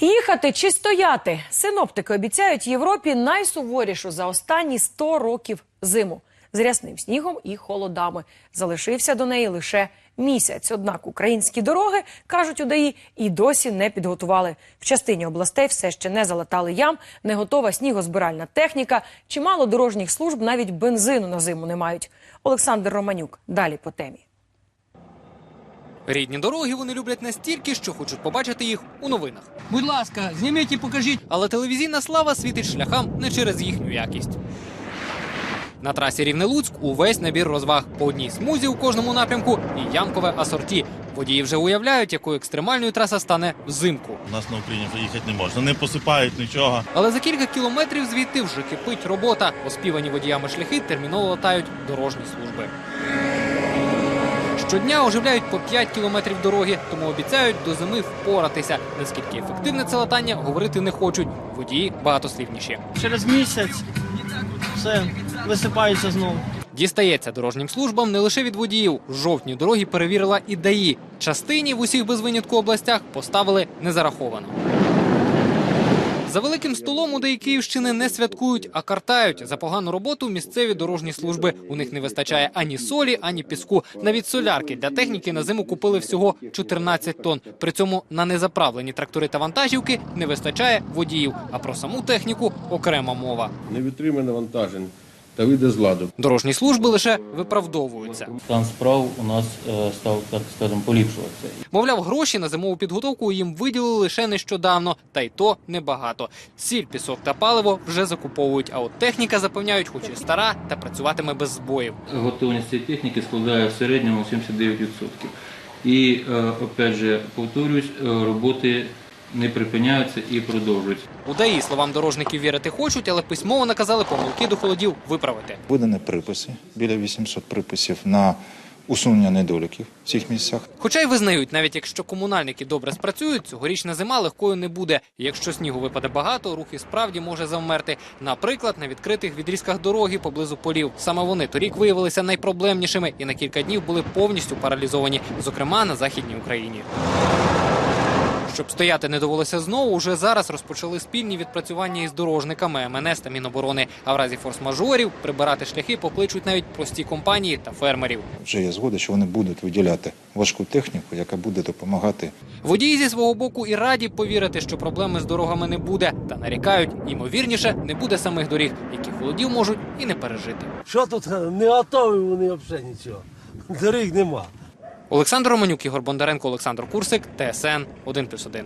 Їхати чи стояти? Синоптики обіцяють Європі найсуворішу за останні 100 років зиму з рясним снігом і холодами. Залишився до неї лише місяць. Однак українські дороги кажуть у ДАІ і досі не підготували. В частині областей все ще не залатали ям, не готова снігозбиральна техніка. Чимало дорожніх служб навіть бензину на зиму не мають. Олександр Романюк далі по темі. Рідні дороги вони люблять настільки, що хочуть побачити їх у новинах. Будь ласка, зніміть і покажіть. Але телевізійна слава світить шляхам не через їхню якість. На трасі Рівне-Луцьк увесь набір розваг по одній смузі у кожному напрямку і ямкове асорті. Водії вже уявляють, якою екстремальною траса стане взимку. У нас на Україні вже їхати не можна. Не посипають нічого. Але за кілька кілометрів звідти вже кипить робота. Оспівані водіями шляхи терміново латають дорожні служби. Щодня оживляють по 5 кілометрів дороги, тому обіцяють до зими впоратися. Наскільки ефективне це латання, говорити не хочуть. Водії багатослівніші. Через місяць все висипається знову. Дістається дорожнім службам не лише від водіїв. Жовтні дороги перевірила і ДАІ. Частині в усіх без винятку областях поставили незараховано. За великим столом у ДАІ Київщини не святкують, а картають за погану роботу місцеві дорожні служби. У них не вистачає ані солі, ані піску. Навіть солярки для техніки на зиму купили всього 14 тонн. При цьому на незаправлені трактори та вантажівки не вистачає водіїв. А про саму техніку окрема мова. не вантажень. Та вийде з ладу. Дорожні служби лише виправдовуються. Стан справ у нас е, став, так скажемо, поліпшуватися. Мовляв, гроші на зимову підготовку їм виділили лише нещодавно, та й то небагато. Сіль, пісок та паливо вже закуповують. А от техніка запевняють, хоч і стара, та працюватиме без збоїв. Готовність цієї техніки складає в середньому 79%. І, е, опять же, повторюсь, е, роботи не припиняються і продовжуються. У ДАІ словам дорожників вірити хочуть, але письмово наказали помилки до холодів виправити. Видані приписи, біля 800 приписів на усунення недоліків в цих місцях. Хоча й визнають, навіть якщо комунальники добре спрацюють, цьогорічна зима легкою не буде. Якщо снігу випаде багато, рух і справді може завмерти. Наприклад, на відкритих відрізках дороги поблизу полів. Саме вони торік виявилися найпроблемнішими і на кілька днів були повністю паралізовані, зокрема на західній Україні. Щоб стояти не довелося знову, уже зараз розпочали спільні відпрацювання із дорожниками МНС та Міноборони. А в разі форс-мажорів прибирати шляхи покличуть навіть прості компанії та фермерів. Вже є згода, що вони будуть виділяти важку техніку, яка буде допомагати Водії зі свого боку і раді повірити, що проблеми з дорогами не буде, та нарікають, ймовірніше, не буде самих доріг, які холодів можуть і не пережити. Що тут не готові вони взагалі нічого. Доріг нема. Олександр Романюк, Ігор Бондаренко, Олександр Курсик, ТСН 1+,1.